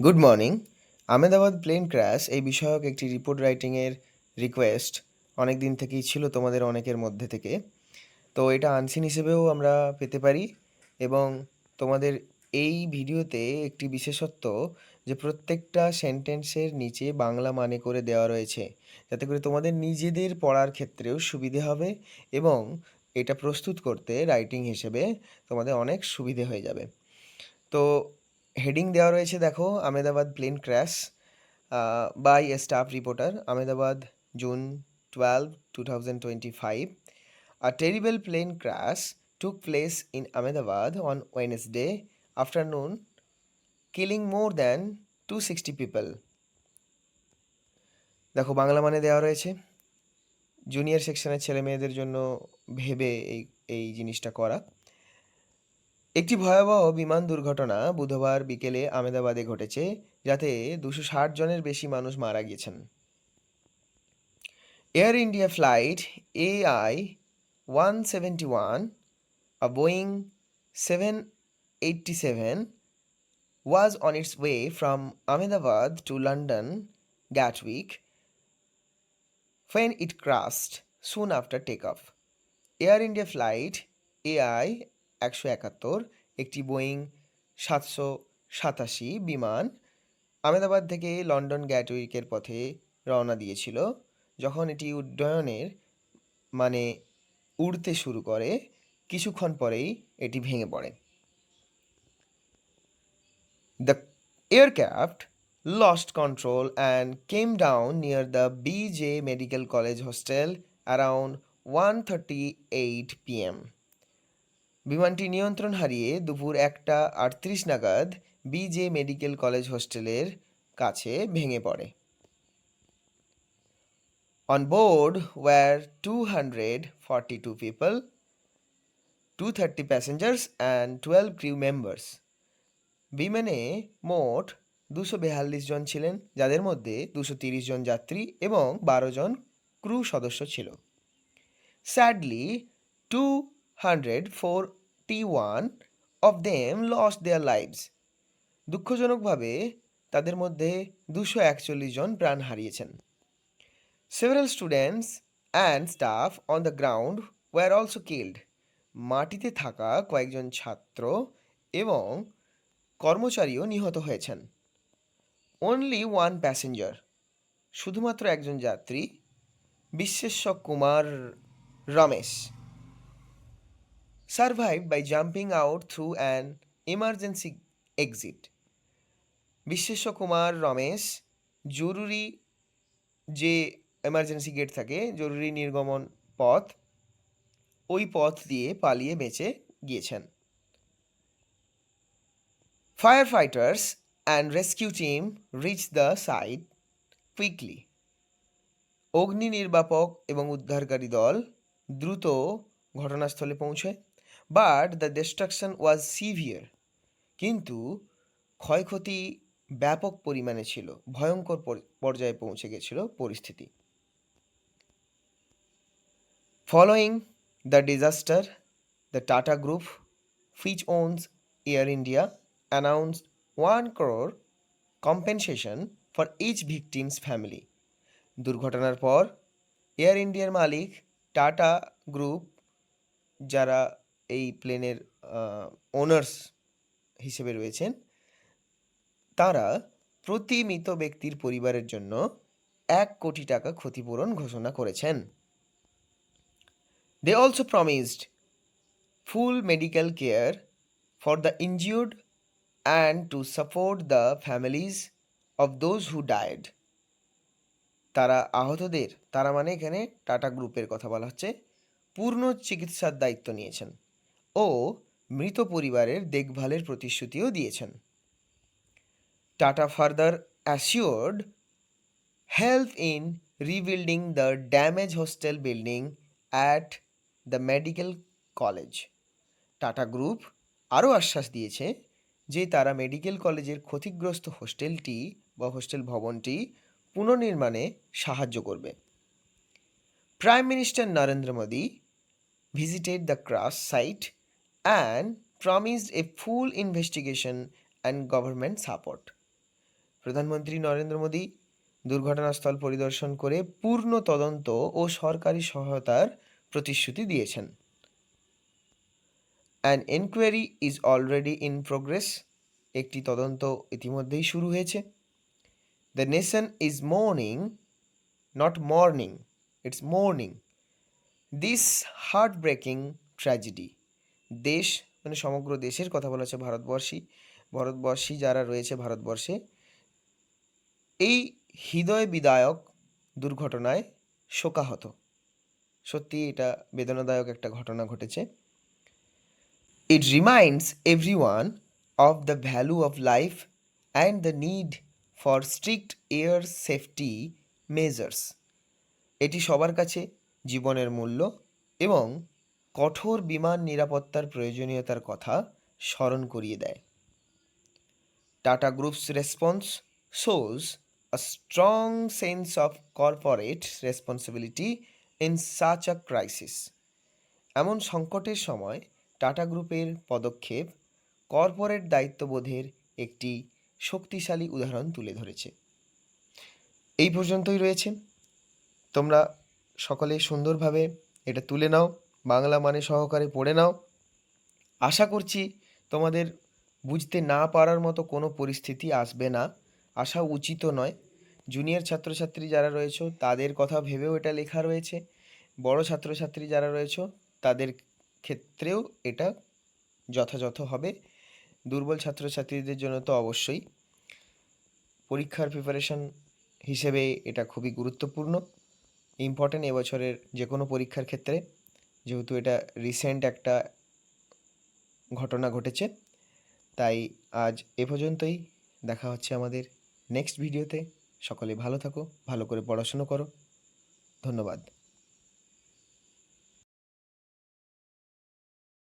Good morning Ahmedabad plane crash এই বিষয়ক একটি রিপোর্ট রাইটিংয়ের রিকোয়েস্ট অনেক দিন থেকেই ছিল তোমাদের অনেকের মধ্যে থেকে। তো এটা আনসিন হিসেবেও আমরা পেতে পারি এবং তোমাদের এই ভিডিওতে একটি বিশেষত্ব যে প্রত্যেকটা সেন্টেন্সের নিচে বাংলা মানে করে দেওয়া রয়েছে। যাতে করে তোমাদের নিজেদের পড়ার ক্ষেত্রেও সুবিধে হবে এবং এটা প্রস্তুত করতে রাইটিং হিসেবে তোমাদের অনেক সুবিধে হয়ে যাবে। তো হেডিং দেওয়া রয়েছে দেখো Ahmedabad plane crash by a staff reporter Ahmedabad June twelve two thousand twenty five A terrible plane crash took place in Ahmedabad on Wednesday afternoon, killing more than 260 people. দেখো বাংলা মানে দেওয়া রয়েছে। জুনিয়র সেকশনের ছেলে মেয়েদের জন্য ভেবে এই এই জিনিসটা করা। একটি ভয়াবহ বিমান দুর্ঘটনা বুধবার বিকেলে আহমেদাবাদে ঘটেছে, যাতে দুশো ষাট জনের বেশি মানুষ মারা গিয়েছেন Air India flight AI one seventy one a Boeing 787 was on its way from Ahmedabad to London, Gatwick, when it crashed soon after takeoff. Air India flight AI একশো একাত্তর, একটি বোয়িং সাতশো সাতাশি বিমান আহমেদাবাদ থেকে লন্ডন গ্যাটউইকের পথে রওনা দিয়েছিল, যখন এটি উড্ডয়নের মানে উড়তে শুরু করে, কিছুক্ষণ পরেই এটি ভেঙে পড়ে। The aircraft lost control and came down near the BJ medical college hostel around one thirty eight PM বিমানটি নিয়ন্ত্রণ হারিয়ে দুপুর একটা আটত্রিশ নাগাদ বিজে মেডিকেল কলেজ হোস্টেলের কাছে ভেঙে পড়ে। On board were two hundred board were 242 people, 230 passengers and 12 crew members বিমানে মোট দুশো বেয়াল্লিশ জন ছিলেন যাদের মধ্যে দুশো তিরিশ জন যাত্রী এবং বারো জন ক্রু সদস্য ছিল। Sadly two hundred forty one of them lost their lives দুঃখজনকভাবে তাদের মধ্যে দুশো একচল্লিশ জন প্রাণ হারিয়েছেন। Several students and staff on the ground were also killed. মাটিতে থাকা কয়েকজন ছাত্র এবং কর্মচারীও নিহত হয়েছেন। অনলি ওয়ান প্যাসেঞ্জার শুধুমাত্র একজন যাত্রী, Bishweshwar Kumar Ramesh. Survive by jumping out through an emergency exit Bishweshwar Kumar Ramesh, জরুরি যে এমার্জেন্সি গেট থাকে, জরুরি নির্গমন পথ, ওই পথ দিয়ে পালিয়ে বেঁচে গিয়েছেন। Fire fighters and rescue team reach the site quickly অগ্নি নির্বাপক এবং উদ্ধারকারী দল দ্রুত ঘটনাস্থলে পৌঁছয়। But the destruction was severe কিন্তু ক্ষয়ক্ষতি ব্যাপক পরিমাণে ছিল। ভয়ঙ্কর পর্যায়ে পৌঁছে গেছিল পরিস্থিতি। Following the disaster the Tata group which owns Air India announce one crore compensation for each victims family দুর্ঘটনার পর এয়ার ইন্ডিয়ার মালিক টাটা গ্রুপ যারা এই প্লেনের ওনার্স হিসেবে রয়েছেন। তারা প্রতি মৃত ব্যক্তির পরিবারের জন্য এক কোটি টাকা ক্ষতিপূরণ ঘোষণা করেছেন। দে also promised full medical care for the injured and to support the families of those who died. তারা আহতদের, তারা মানে এখানে টাটা গ্রুপের কথা বলা হচ্ছে, পূর্ণ চিকিৎসার দায়িত্ব নিয়েছেন। ও মৃত পরিবারের দেখভালের প্রতিশ্রুতিও দিয়েছেন। Tata further assured help in rebuilding the damage hostel building at the medical college. Tata group আরও আশ্বাস দিয়েছে যে তারা মেডিকেল কলেজের ক্ষতিগ্রস্ত হোস্টেলটি বা হোস্টেল ভবনটি পুনর্নির্মাণে সাহায্য করবে। Prime minister Narendra Modi visited the crash site and promised a full investigation and government support. প্রধানমন্ত্রী নরেন্দ্র মোদী দুর্ঘটনাস্থল পরিদর্শন করে পূর্ণ তদন্ত ও সরকারি সহায়তার প্রতিশ্রুতি দিয়েছেন। An enquiry is already in progress একটি তদন্ত ইতিমধ্যেই শুরু হয়েছে। The nation is mourning not mourning it's mourning this heartbreaking tragedy দেশ মানে সমগ্র দেশের কথা বলা হচ্ছে ভারতবর্ষী ভারতবর্ষী যারা রয়েছে ভারতবর্ষে, এই হৃদয় বিদায়ক দুর্ঘটনায় শোকাহত। সত্যি এটা বেদনাদায়ক একটা ঘটনা ঘটেছে। It reminds everyone of the value of life and the need for strict air safety measures এটি সবার কাছে জীবনের মূল্য এবং কঠোর বিমান নিরাপত্তার প্রয়োজনীয়তার কথা স্মরণ করিয়ে দেয়। Tata group's response shows a strong sense of corporate responsibility in such a crisis. এমন সংকটের সময় টাটা গ্রুপের পদক্ষেপ কর্পোরেট দায়িত্ববোধের একটি শক্তিশালী উদাহরণ তুলে ধরেছে। এই পর্যন্তই রয়েছে। তোমরা সকলে সুন্দরভাবে এটা তুলে নাও। বাংলা মানে সহকারে পড়ে নাও। আশা করছি তোমাদের বুঝতে না পারার মতো কোনো পরিস্থিতি আসবে না। আসা উচিত নয়। জুনিয়র ছাত্রছাত্রী যারা রয়েছে, তাদের কথা ভেবেও এটা লেখা রয়েছে। বড় ছাত্রছাত্রী যারা রয়েছে, তাদের ক্ষেত্রেও এটা যথাযথ হবে। দুর্বল ছাত্রছাত্রীদের জন্য তো অবশ্যই। পরীক্ষার প্রিপারেশন হিসেবে এটা খুবই গুরুত্বপূর্ণ। ইম্পর্টেন্ট এবছরের যে কোনো পরীক্ষার ক্ষেত্রে। যেহেতু এটা রিসেন্ট একটা ঘটনা ঘটেছে, তাই আজ এ পর্যন্তই। দেখা হচ্ছে আমাদের নেক্সট ভিডিওতে সকলে ভালো থাকো, ভালো করে পড়াশুনো করো। ধন্যবাদ।